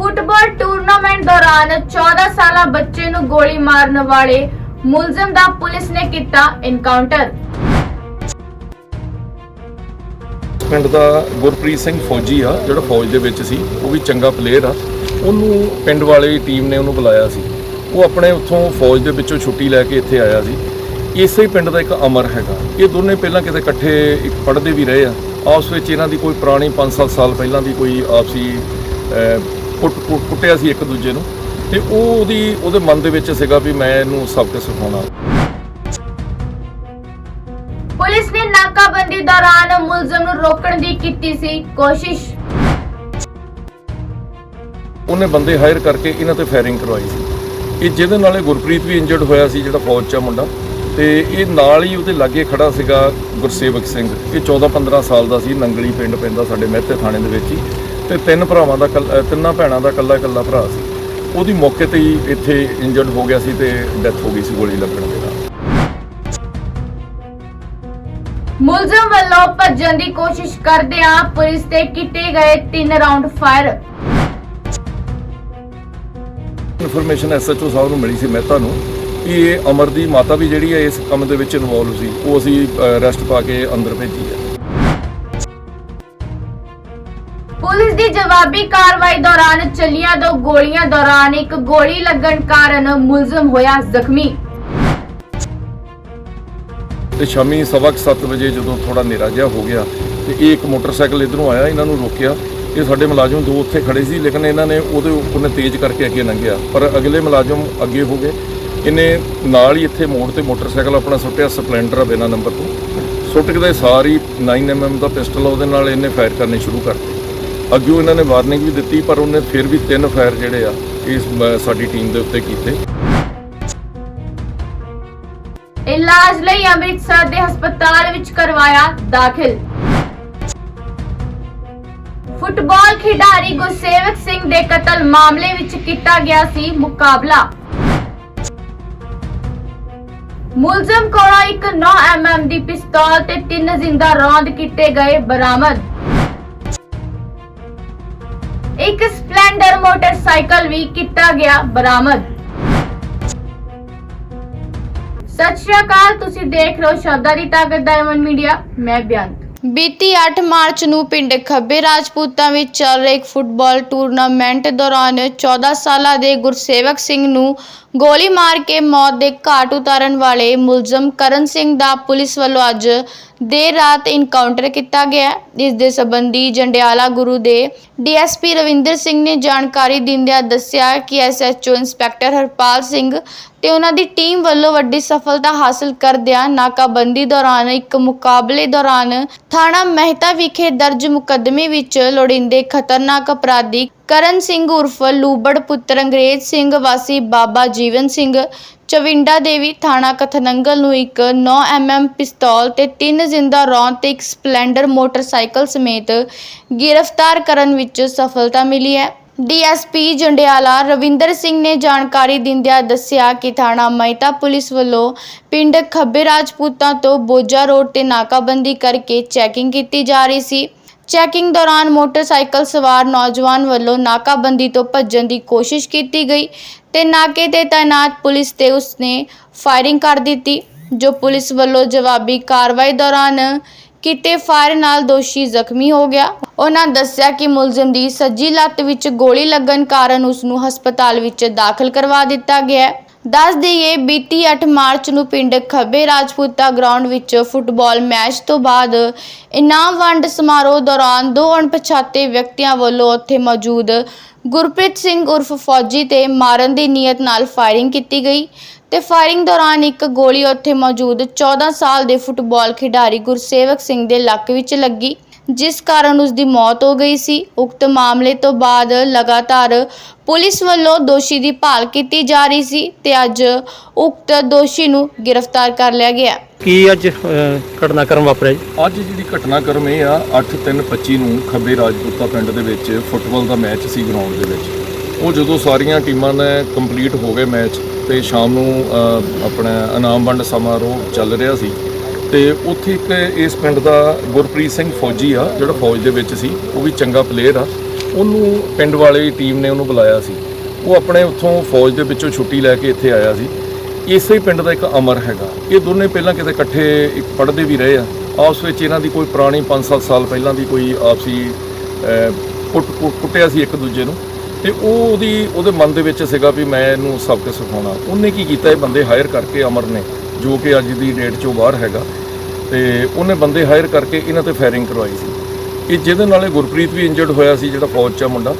Football tournament ਦੌਰਾਨ 14 ਸਾਲਾ ਬੱਚੇ ਨੂੰ ਗੋਲੀ ਮਾਰਨ ਵਾਲੇ ਮੁਲਜ਼ਮ ਦਾ ਪੁਲਿਸ ਨੇ ਕੀਤਾ ਐਨਕਾਊਂਟਰ ਪਿੰਡ ਦਾ ਗੁਰਪ੍ਰੀਤ ਸਿੰਘ ਫੌਜੀ ਆ, ਜਿਹੜਾ ਫੌਜ ਦੇ ਵਿੱਚ ਸੀ, ਉਹ ਵੀ ਚੰਗਾ ਪਲੇਅਰ ਆ। ਉਹਨੂੰ ਪਿੰਡ ਵਾਲੀ ਟੀਮ ਨੇ ਉਹਨੂੰ ਬੁਲਾਇਆ ਸੀ। ਉਹ ਆਪਣੇ ਉੱਥੋਂ ਫੌਜ ਦੇ ਵਿੱਚੋਂ ਛੁੱਟੀ ਲੈ ਕੇ ਇੱਥੇ ਆਇਆ ਸੀ। ਇਸੇ ਪਿੰਡ ਦਾ ਇੱਕ ਅਮਰ ਹੈਗਾ। ਇਹ ਦੋਨੇ ਪਹਿਲਾਂ ਕਿਤੇ ਇਕੱਠੇ ਇੱਕ ਪੜ੍ਹਦੇ ਵੀ ਰਹੇ ਆ। ਆਪਸ ਵਿੱਚ ਇਹਨਾਂ ਦੀ ਕੋਈ ਪੁਰਾਣੀ 5-7 ਸਾਲ ਪਹਿਲਾਂ ਦੀ ਕੋਈ ਆਪਸੀ ਕੁੱਟ ਕੁੱਟ- ਕੁੱਟਿਆ ਸੀ ਇੱਕ ਦੂਜੇ ਨੂੰ ਤੇ ਉਹ ਉਹਦੀ ਉਹਦੇ ਮਨ ਦੇ ਵਿੱਚ ਸੀਗਾ ਵੀ ਮੈਂ ਇਹਨੂੰ ਸਬਕ ਸਿਖਾਉਣਾ। ਪੁਲਿਸ ਨੇ ਨਾਕਾਬੰਦੀ ਦੌਰਾਨ ਮੁਲਜ਼ਮ ਨੂੰ ਰੋਕਣ ਦੀ ਕੀਤੀ ਸੀ ਕੋਸ਼ਿਸ਼। ਉਹਨੇ ਬੰਦੇ ਹਾਇਰ ਕਰਕੇ ਇਹਨਾਂ ਤੇ ਫਾਇਰਿੰਗ ਕਰਵਾਈ ਸੀ। ਇਹ ਜਿਹਦੇ ਨਾਲ ਇਹ ਗੁਰਪ੍ਰੀਤ ਵੀ ਇੰਜਰਡ ਹੋਇਆ ਸੀ ਜਿਹੜਾ ਫੌਜ 'ਚ ਆ ਮੁੰਡਾ। ਤੇ ਇਹ ਨਾਲ ਹੀ ਉਹਦੇ ਲਾਗੇ ਖੜਾ ਸੀਗਾ ਗੁਰਸੇਵਕ ਸਿੰਘ। ਇਹ 14-15 ਸਾਲ ਦਾ ਸੀ ਨੰਗਲੀ ਪਿੰਡ ਪੈਂਦਾ ਸਾਡੇ ਮਹਿਤੇ ਥਾਣੇ ਦੇ ਵਿੱਚ ਹੀ। ਤੇ ਤਿੰਨ ਭਰਾਵਾਂ ਦਾ ਤਿੰਨਾਂ ਭੈਣਾਂ ਦਾ ਇਕੱਲਾ ਇਕੱਲਾ ਭਰਾ ਸੀ। ਉਹਦੀ ਮੌਕੇ ਤੇ ਹੀ ਇੱਥੇ ਇੰਜਰਡ ਹੋ ਗਿਆ ਸੀ ਤੇ ਡੈਥ ਹੋ ਗਈ ਸੀ ਗੋਲੀ ਲੱਗਣ ਦੇ ਨਾਲ। ਮੁਲਜ਼ਮ ਵੱਲੋਂ ਭੱਜਣ ਦੀ ਕੋਸ਼ਿਸ਼ ਕਰਦਿਆਂ ਪੁਲਿਸ ਤੇ ਕੀਤੇ ਗਏ 3 ਰਾਉਂਡ ਫਾਇਰ। ਇਨਫੋਰਮੇਸ਼ਨ ਐਸਐਚਓ ਸਾਹਿਬ ਨੂੰ ਮਿਲੀ ਸੀ ਮਹਿਤਾ ਨੂੰ ਕਿ ਇਹ ਅਮਰ ਦੀ ਮਾਤਾ ਵੀ ਜਿਹੜੀ ਹੈ ਇਸ ਕੰਮ ਦੇ ਵਿੱਚ ਇਨਵੋਲਵ ਸੀ ਉਹ ਅਸੀਂ ਅਰੈਸਟ ਪਾ ਕੇ ਅੰਦਰ ਭੇਜੀ ਹੈ। ਪੁਲਿਸ ਦੀ ਜਵਾਬੀ ਕਾਰਵਾਈ ਦੌਰਾਨ ਚੱਲੀਆਂ ਦੋ ਗੋਲੀਆਂ ਦੌਰਾਨ ਇੱਕ ਗੋਲੀ ਲੱਗਣ ਕਾਰਨ ਮੁਲਜ਼ਮ ਹੋਇਆ ਜ਼ਖਮੀ। ਤੇ ਸ਼ਾਮੀ ਸਵਾ ਕੁ ਸੱਤ ਵਜੇ ਜਦੋਂ ਥੋੜਾ ਹਨੇਰਾ ਜਿਹਾ ਹੋ ਗਿਆ ਤੇ ਇਹ ਇੱਕ ਮੋਟਰਸਾਈਕਲ ਇਧਰੋਂ ਆਇਆ, ਇਹਨਾਂ ਨੂੰ ਰੋਕਿਆ। ਇਹ ਸਾਡੇ ਮੁਲਾਜ਼ਮ ਦੋ ਉੱਥੇ ਖੜੇ ਸੀ, ਲੇਕਿਨ ਇਹਨਾਂ ਨੇ ਉਹਦੇ ਉਹਨੇ ਤੇਜ਼ ਕਰਕੇ ਅੱਗੇ ਲੰਘਿਆ। ਪਰ ਅਗਲੇ ਮੁਲਾਜ਼ਮ ਅੱਗੇ ਹੋ ਗਏ। ਇਹਨੇ ਨਾਲ ਹੀ ਇੱਥੇ ਮੋੜ ਤੇ ਮੋਟਰਸਾਈਕਲ ਆਪਣਾ ਸੁੱਟਿਆ, ਸਪਲੈਂਡਰ ਆ ਬਿਨਾ ਨੰਬਰ ਤੋਂ। ਸੁੱਟ ਕੇ ਦੇ ਸਾਰੀ 9mm ਦਾ ਪਿਸਟਲ ਉਹਦੇ ਨਾਲ ਇਹਨੇ ਫਾਇਰ ਕਰਨੇ ਸ਼ੁਰੂ ਕਰਤੇ। ਅੱਗੇ ਇਹਨਾਂ ਨੇ ਵਾਰਨਿੰਗ ਵੀ ਦਿੱਤੀ, ਪਰ ਉਹਨੇ ਫਿਰ ਵੀ ਤਿੰਨ ਫਾਇਰ ਜਿਹੜੇ ਆ, ਇਸ ਸਾਡੀ ਟੀਮ ਦੇ ਉੱਤੇ ਕੀਤੇ। ਇਲਾਜ ਲਈ ਅੰਮ੍ਰਿਤਸਰ ਦੇ ਹਸਪਤਾਲ ਵਿੱਚ ਕਰਵਾਇਆ ਦਾਖਲ। ਫੁੱਟਬਾਲ ਖਿਡਾਰੀ ਗੁਰਸੇਵਕ ਸਿੰਘ ਦੇ ਕਤਲ ਮਾਮਲੇ ਵਿੱਚ ਕੀਤਾ ਗਿਆ ਸੀ ਮੁਕਾਬਲਾ। ਮੁਲਜ਼ਮ ਕੋਲੋਂ ਇੱਕ 9 mm ਦੀ ਪਿਸਤੌਲ ਤੇ ਤਿੰਨ ਜ਼ਿੰਦਾ ਰੌਂਦ ਕੀਤੇ ਗਏ ਬਰਾਮਦ। ਮੋਟਰਸਾਈਕਲ ਵੀ ਕੀਤਾ ਗਿਆ ਬਰਾਮਦ। ਸਤਿ ਸ਼੍ਰੀ ਅਕਾਲ, ਤੁਸੀਂ ਦੇਖ ਰਹੇ ਹੋ ਸ਼ਬਦਾਂ ਦੀ ਤਾਕਤ ਡਾਇਮੰਡ ਮੀਡੀਆ ਮੈਂ ਬਿਆੰਤ। ਬੀਤੀ 8 ਮਾਰਚ ਨੂੰ ਪਿੰਡ ਖੱਬੇ ਰਾਜਪੂਤਾਂ ਵਿੱਚ ਚੱਲ ਰਹੇ ਇੱਕ ਫੁੱਟਬਾਲ ਟੂਰਨਾਮੈਂਟ ਦੌਰਾਨ 14 ਸਾਲਾਂ ਦੇ ਗੁਰਸੇਵਕ ਸਿੰਘ ਨੂੰ ਗੋਲੀ ਮਾਰ ਕੇ ਮੌਤ ਦੇ ਘਾਟ ਉਤਾਰਨ ਵਾਲੇ ਮੁਲਜ਼ਮ ਕਰਨ ਸਿੰਘ ਦਾ ਪੁਲਿਸ ਵੱਲੋਂ ਅੱਜ ਦੇਰ ਰਾਤ ਇਨਕਾਊਂਟਰ ਕੀਤਾ ਗਿਆ ਇਸ ਦੇ ਸੰਬੰਧੀ ਜੰਡਿਆਲਾ ਗੁਰੂ ਦੇ ਡੀਐਸਪੀ ਰਵਿੰਦਰ ਸਿੰਘ ਨੇ ਜਾਣਕਾਰੀ ਦਿੰਦਿਆਂ ਦੱਸਿਆ ਕਿ ਐਸਐਚਓ ਇੰਸਪੈਕਟਰ ਹਰਪਾਲ ਸਿੰਘ ਤੇ ਉਹਨਾਂ ਦੀ ਟੀਮ ਵੱਲੋਂ ਵੱਡੀ ਸਫਲਤਾ ਹਾਸਲ ਕਰਦਿਆਂ ਨਾਕਾਬੰਦੀ ਦੌਰਾਨ, ਇੱਕ ਮੁਕਾਬਲੇ ਦੌਰਾਨ ਥਾਣਾ ਮਹਿਤਾ ਵਿਖੇ ਦਰਜ ਮੁਕੱਦਮੇ ਵਿੱਚ ਲੋੜੀਂਦੇ ਖਤਰਨਾਕ ਅਪਰਾਧੀ ਕਰਨ ਸਿੰਘ ਉਰਫ ਲੂਬੜ ਪੁੱਤਰ ਅੰਗਰੇਜ਼ ਸਿੰਘ ਵਾਸੀ ਬਾਬਾ ਜੀਵਨ ਸਿੰਘ ਚਵਿੰਡਾ ਦੇਵੀ ਥਾਣਾ ਕਥਨੰਗਲ ਨੂੰ ਇੱਕ 9 mm ਪਿਸਤੌਲ ਤੇ ਤਿੰਨ ਜ਼ਿੰਦਾ ਰੌਂਦ ਤੇ ਇੱਕ ਸਪਲੈਂਡਰ ਮੋਟਰਸਾਈਕਲ ਸਮੇਤ ਗ੍ਰਿਫਤਾਰ ਕਰਨ ਵਿੱਚ ਸਫਲਤਾ ਮਿਲੀ ਹੈ। ਡੀਐਸਪੀ ਜੰਡਿਆਲਾ ਰਵਿੰਦਰ ਸਿੰਘ ਨੇ ਜਾਣਕਾਰੀ ਦਿੰਦਿਆਂ ਦੱਸਿਆ ਕਿ ਥਾਣਾ ਮਹਿਤਾ ਪੁਲਿਸ ਵੱਲੋਂ ਪਿੰਡ ਖੱਬੇ ਰਾਜਪੂਤਾਂ ਤੋਂ ਬੋਜਾ ਰੋਡ ਤੇ ਨਾਕਾਬੰਦੀ ਕਰਕੇ ਚੈਕਿੰਗ ਕੀਤੀ ਜਾ ਰਹੀ ਸੀ। ਚੈਕਿੰਗ ਦੌਰਾਨ ਮੋਟਰਸਾਈਕਲ ਸਵਾਰ ਨੌਜਵਾਨ ਵੱਲੋਂ ਨਾਕਾਬੰਦੀ ਤੋਂ ਭੱਜਣ ਦੀ ਕੋਸ਼ਿਸ਼ ਕੀਤੀ ਗਈ ਤੇ ਨਾਕੇ ਤੇ ਤਾਇਨਾਤ ਪੁਲਿਸ ਤੇ ਉਸਨੇ ਫਾਇਰਿੰਗ ਕਰ ਦਿੱਤੀ, ਜੋ ਪੁਲਿਸ ਵੱਲੋਂ ਜਵਾਬੀ ਕਾਰਵਾਈ ਦੌਰਾਨ ਕੀਤੇ ਫਾਇਰ ਨਾਲ ਦੋਸ਼ੀ ਜ਼ਖਮੀ ਹੋ ਗਿਆ। ਉਹਨਾਂ ਦੱਸਿਆ ਕਿ ਮੁਲਜ਼ਮ ਦੀ ਸੱਜੀ ਲੱਤ ਵਿੱਚ ਗੋਲੀ ਲੱਗਣ ਕਾਰਨ ਉਸ ਨੂੰ ਹਸਪਤਾਲ ਵਿੱਚ ਦਾਖਲ ਕਰਵਾ ਦਿੱਤਾ ਗਿਆ ਹੈ। ਦੱਸ ਦੇਈਏ, ਬੀਤੀ 8 ਮਾਰਚ ਨੂੰ ਪਿੰਡ ਖੱਬੇ ਰਾਜਪੂਤਾ ਗਰਾਊਂਡ ਵਿੱਚ ਫੁੱਟਬਾਲ ਮੈਚ ਤੋਂ ਬਾਅਦ ਇਨਾਮ ਵੰਡ ਸਮਾਰੋਹ ਦੌਰਾਨ ਦੋ ਅਣਪਛਾਤੇ ਵਿਅਕਤੀਆਂ ਵੱਲੋਂ ਉੱਥੇ ਮੌਜੂਦ ਗੁਰਪ੍ਰੀਤ ਸਿੰਘ ਉਰਫ ਫੌਜੀ ਤੇ ਮਾਰਨ ਦੀ ਨੀਅਤ ਨਾਲ ਫਾਇਰਿੰਗ ਕੀਤੀ ਗਈ ਤੇ ਫਾਇਰਿੰਗ ਦੌਰਾਨ ਇੱਕ ਗੋਲੀ ਉੱਥੇ ਮੌਜੂਦ 14 ਸਾਲ ਦੇ ਫੁੱਟਬਾਲ ਖਿਡਾਰੀ ਗੁਰਸੇਵਕ ਸਿੰਘ ਦੇ ਲੱਕ ਵਿੱਚ ਲੱਗੀ। ਜਿਸ ਕਾਰਨ ਉਸ ਦੀ ਮੌਤ ਹੋ ਗਈ ਸੀ। ਉਕਤ ਮਾਮਲੇ ਤੋਂ ਬਾਅਦ ਲਗਾਤਾਰ ਪੁਲਿਸ ਵੱਲੋਂ ਦੋਸ਼ੀ ਦੀ ਭਾਲ ਕੀਤੀ ਜਾ ਰਹੀ ਸੀ ਤੇ ਅੱਜ ਉਕਤ ਦੋਸ਼ੀ ਨੂੰ ਗ੍ਰਿਫਤਾਰ ਕਰ ਲਿਆ ਗਿਆ। ਕੀ ਅੱਜ ਘਟਨਾਕ੍ਰਮ ਵਾਪਰਿਆ ਜੀ? ਅੱਜ ਜਿਹੜੀ ਘਟਨਾਕ੍ਰਮ ਇਹ ਆ 8-3-25 ਨੂੰ ਖੱਬੇ ਰਾਜਪੂਤਾ ਪਿੰਡ ਦੇ ਵਿੱਚ ਫੁੱਟਬਾਲ ਦਾ ਮੈਚ ਸੀ ਗਰਾਊਂਡ ਦੇ ਵਿੱਚ। ਉਹ ਜਦੋਂ ਸਾਰੀਆਂ ਟੀਮਾਂ ਨੇ ਕੰਪਲੀਟ ਹੋ ਗਏ ਮੈਚ ਤੇ ਸ਼ਾਮ ਨੂੰ ਆਪਣਾ ਇਨਾਮ ਵੰਡ ਸਮਾਰੋਹ ਚੱਲ ਰਿਹਾ ਸੀ ਤੇ ਉੱਥੇ ਇੱਕ ਇਸ ਪਿੰਡ ਦਾ ਗੁਰਪ੍ਰੀਤ ਸਿੰਘ ਫੌਜੀ ਆ, ਜਿਹੜਾ ਫੌਜ ਦੇ ਵਿੱਚ ਸੀ, ਉਹ ਵੀ ਚੰਗਾ ਪਲੇਅਰ ਆ। ਉਹਨੂੰ ਪਿੰਡ ਵਾਲੀ ਟੀਮ ਨੇ ਉਹਨੂੰ ਬੁਲਾਇਆ ਸੀ। ਉਹ ਆਪਣੇ ਉੱਥੋਂ ਫੌਜ ਦੇ ਵਿੱਚੋਂ ਛੁੱਟੀ ਲੈ ਕੇ ਇੱਥੇ ਆਇਆ ਸੀ। ਇਸੇ ਪਿੰਡ ਦਾ ਇੱਕ ਅਮਰ ਹੈਗਾ। ਇਹ ਦੋਨੇ ਪਹਿਲਾਂ ਕਿਤੇ ਇਕੱਠੇ ਪੜ੍ਹਦੇ ਵੀ ਰਹੇ ਆ। ਆਪਸ ਵਿੱਚ ਇਹਨਾਂ ਦੀ ਕੋਈ ਪੁਰਾਣੀ 5-7 ਸਾਲ ਪਹਿਲਾਂ ਦੀ ਕੋਈ ਆਪਸੀ ਕੁੱਟ, ਕੁੱਟ- ਕੁੱਟਿਆ ਸੀ ਇੱਕ ਦੂਜੇ ਨੂੰ। ਤੇ ਉਹ ਉਹਦੀ, ਉਹਦੇ ਮਨ ਦੇ ਵਿੱਚ ਸੀਗਾ ਵੀ ਮੈਂ ਇਹਨੂੰ ਸਬਕ ਸਿਖਾਉਣਾ। ਉਹਨੇ ਕੀ ਕੀਤਾ? ਇਹ ਬੰਦੇ ਹਾਇਰ ਕਰਕੇ ਅਮਰ ਨੇ ਜੋ ਕਿ ਅੱਜ ਦੀ ਡੇਟ 'ਚੋਂ ਬਾਹਰ ਹੈਗਾ। ਤੇ ਉਹਨੇ ਬੰਦੇ ਹਾਇਰ ਕਰਕੇ ਇਹਨਾਂ ਤੇ ਫਾਇਰਿੰਗ ਕਰਵਾਈ ਸੀ। ਇਹ ਜਿਹਦੇ ਨਾਲ ਇਹ ਗੁਰਪ੍ਰੀਤ ਵੀ ਇੰਜਰਡ ਹੋਇਆ ਸੀ, ਜਿਹੜਾ ਫੌਜ 'ਚ ਆ ਮੁੰਡਾ।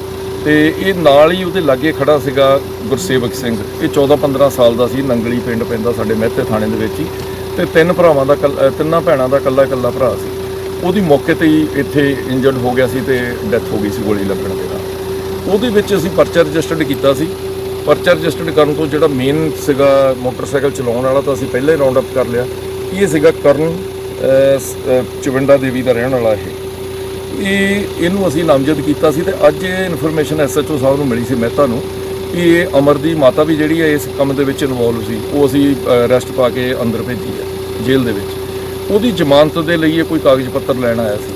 ਤੇ ਇਹ ਨਾਲ ਹੀ ਉਹਦੇ ਲਾਗੇ ਖੜਾ ਸੀਗਾ ਗੁਰਸੇਵਕ ਸਿੰਘ। ਇਹ 14-15 ਸਾਲ ਦਾ ਸੀ, ਨੰਗਲੀ ਪਿੰਡ ਪੈਂਦਾ ਸਾਡੇ ਮਹਿਤੇ ਥਾਣੇ ਦੇ ਵਿੱਚ ਹੀ। ਤੇ ਤਿੰਨ ਭਰਾਵਾਂ ਦਾ ਕੱਲ- ਤਿੰਨਾਂ ਭੈਣਾਂ ਦਾ ਇਕੱਲਾ ਇਕੱਲਾ ਭਰਾ ਸੀ। ਉਹਦੀ ਮੌਕੇ ਤੇ ਹੀ ਇੱਥੇ ਇੰਜਰਡ ਹੋ ਗਿਆ ਸੀ ਤੇ ਡੈਥ ਹੋ ਗਈ ਸੀ ਗੋਲੀ ਲੱਗਣ ਦੇ ਨਾਲ। ਉਹਦੇ ਵਿੱਚ ਅਸੀਂ ਪਰਚਾ ਰਜਿਸਟਰਡ ਕੀਤਾ ਸੀ। ਪਰਚਾ ਰਜਿਸਟਰਡ ਕਰਨ ਤੋਂ ਜਿਹੜਾ ਮੇਨ ਸੀਗਾ ਮੋਟਰਸਾਈਕਲ ਚਲਾਉਣ ਵਾਲਾ ਤਾਂ ਅਸੀਂ ਪਹਿਲਾਂ ਹੀ ਰਾਉਂਡ ਅਪ ਕਰ ਲਿਆ। ਇਹ ਸੀਗਾ ਕਰਨ ਚਵਿੰਡਾ ਦੇਵੀ ਦਾ ਰਹਿਣ ਵਾਲਾ ਇਹ। ਇਹ, ਇਹਨੂੰ ਅਸੀਂ ਨਾਮਜ਼ਦ ਕੀਤਾ ਸੀ ਤੇ ਅੱਜ ਇਹ ਇਨਫੋਰਮੇਸ਼ਨ ਐਸਐਚਓ ਸਾਹਿਬ ਨੂੰ ਮਿਲੀ ਸੀ ਮਹਿਤਾ ਨੂੰ ਕਿ ਇਹ ਅਮਰ ਦੀ ਮਾਤਾ ਵੀ ਜਿਹੜੀ ਹੈ ਇਸ ਕੰਮ ਦੇ ਵਿੱਚ ਇਨਵੋਲਵ ਸੀ, ਉਹ ਅਸੀਂ ਅਰੈਸਟ ਪਾ ਕੇ ਅੰਦਰ ਭੇਜੀ ਹੈ, ਜੇਲ੍ਹ ਦੇ ਵਿੱਚ। ਉਹਦੀ ਜ਼ਮਾਨਤ ਦੇ ਲਈ ਇਹ ਕੋਈ ਕਾਗਜ਼ ਪੱਤਰ ਲੈਣ ਆਇਆ ਸੀ।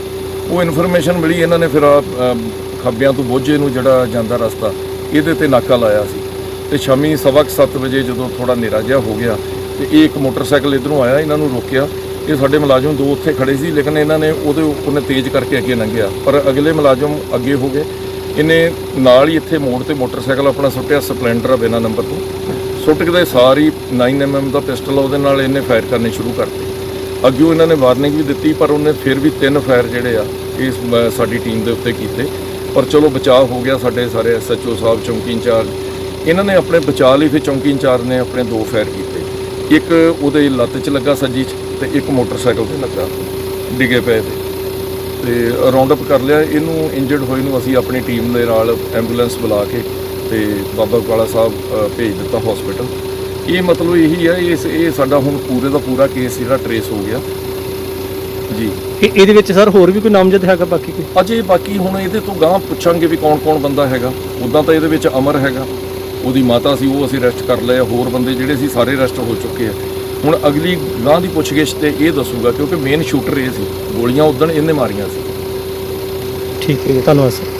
ਉਹ ਇਨਫੋਰਮੇਸ਼ਨ ਮਿਲੀ, ਇਹਨਾਂ ਨੇ ਫਿਰ ਖੱਬਿਆਂ ਤੋਂ ਬੋਝੇ ਨੂੰ ਜਿਹੜਾ ਜਾਂਦਾ ਰਸਤਾ, ਇਹਦੇ ਤੇ ਨਾਕਾ ਲਾਇਆ ਸੀ। ਤੇ ਸ਼ਾਮੀ ਸਵਾ ਕੁ ਸੱਤ ਵਜੇ ਜਦੋਂ ਥੋੜਾ ਹਨੇਰਾ ਜਿਹਾ ਹੋ ਗਿਆ ਤੇ ਇਹ ਇੱਕ ਮੋਟਰਸਾਈਕਲ ਇਧਰੋਂ ਆਇਆ, ਇਹਨਾਂ ਨੂੰ ਰੋਕਿਆ। ਇਹ ਸਾਡੇ ਮੁਲਾਜ਼ਮ ਦੋ ਉੱਥੇ ਖੜੇ ਸੀ, ਲੇਕਿਨ ਇਹਨਾਂ ਨੇ ਉਹਦੇ ਉਹਨੇ ਤੇਜ਼ ਕਰਕੇ ਅੱਗੇ ਲੰਘਿਆ। ਪਰ ਅਗਲੇ ਮੁਲਾਜ਼ਮ ਅੱਗੇ ਹੋ ਗਏ। ਇਹਨੇ ਨਾਲ ਹੀ ਇੱਥੇ ਮੋੜ ਤੇ ਮੋਟਰਸਾਈਕਲ ਆਪਣਾ ਸੁੱਟਿਆ, ਸਪਲੈਂਡਰ ਆ ਬਿਨਾਂ ਨੰਬਰ ਤੋਂ। ਸੁੱਟ ਕੇ ਤੇ ਸਾਰੀ 9mm ਦਾ ਪਿਸਟਲ ਆ, ਉਹਦੇ ਨਾਲ ਇਹਨੇ ਫਾਇਰ ਕਰਨੇ ਸ਼ੁਰੂ ਕਰਤੇ। ਅੱਗੇ ਇਹਨਾਂ ਨੇ ਵਾਰਨਿੰਗ ਵੀ ਦਿੱਤੀ, ਪਰ ਉਹਨੇ ਫਿਰ ਵੀ ਤਿੰਨ ਫਾਇਰ ਜਿਹੜੇ ਆ, ਇਸ ਸਾਡੀ ਟੀਮ ਦੇ ਉੱਤੇ ਕੀਤੇ। ਪਰ ਚਲੋ ਬਚਾਅ ਹੋ ਗਿਆ ਸਾਡੇ ਸਾਰੇ ਐਸਐਚਓ ਸਾਹਿਬ, ਚੌਂਕੀ ਇੰਚਾਰਜ ਇਹਨਾਂ ਨੇ ਆਪਣੇ ਬਚਾਅ ਲਈ ਫਿਰ ਚੌਂਕੀ ਇੰਚਾਰਜ ਨੇ ਆਪਣੇ ਦੋ ਫਾਇਰ ਕੀਤੇ। ਇੱਕ ਉਹਦੇ ਲੱਤ 'ਚ ਲੱਗਾ ਸੱਜੀ 'ਚ ਤੇ ਇੱਕ ਮੋਟਰਸਾਈਕਲ ਤੇ ਲੱਗਾ ਡਿੱਗੇ ਪਏ ਤੇ। ਤੇ ਰਾਉਂਡ ਅਪ ਕਰ ਲਿਆ। ਇਹਨੂੰ ਇੰਜਰਡ ਹੋਏ ਨੂੰ ਅਸੀਂ ਆਪਣੀ ਟੀਮ ਦੇ ਨਾਲ ਐਂਬੂਲੈਂਸ ਬੁਲਾ ਕੇ ਤੇ ਬਾਬਾ ਕਾਲਾ ਸਾਹਿਬ ਭੇਜ ਦਿੱਤਾ ਹਸਪੀਟਲ ਇਹ ਮਤਲਬ ਇਹੀ ਹੈ ਇਸ ਇਹ ਸਾਡਾ ਹੁਣ ਪੂਰੇ ਦਾ ਪੂਰਾ ਕੇਸ ਜਿਹੜਾ ਟਰੇਸ ਹੋ ਗਿਆ। ਜੀ। ਇਹ ਇਹਦੇ ਵਿੱਚ ਸਰ ਹੋਰ ਵੀ ਕੋਈ ਨਾਮਜ਼ਦ ਹੈਗਾ ਬਾਕੀ ਕੋਈ? ਅਜੇ ਬਾਕੀ ਹੁਣ ਇਹਦੇ ਤੋਂ ਗਾਂ ਪੁੱਛਾਂਗੇ ਵੀ ਕੌਣ ਕੌਣ ਬੰਦਾ ਹੈਗਾ। ਉਦਾਂ ਤਾਂ ਇਹਦੇ ਵਿੱਚ ਅਮਰ ਹੈਗਾ। ਉਹਦੀ ਮਾਤਾ ਸੀ ਉਹ ਅਸੀਂ ਅਰੈਸਟ ਕਰ ਲਏ ਹੋਰ ਬੰਦੇ ਜਿਹੜੇ ਸੀ ਸਾਰੇ ਅਰੈਸਟ ਹੋ ਚੁੱਕੇ ਆ। ਹੁਣ ਅਗਲੀ ਗਾਂ ਦੀ ਪੁੱਛਗਿੱਛ ਤੇ ਇਹ ਦੱਸੂਗਾ ਕਿਉਂਕਿ ਮੇਨ ਸ਼ੂਟਰ ਇਹ ਸੀ ਗੋਲੀਆਂ ਉਦੋਂ ਇਹਨੇ ਮਾਰੀਆਂ ਸੀ। ਠੀਕ ਹੈ ਜੀ, ਧੰਨਵਾਦ ਸਰ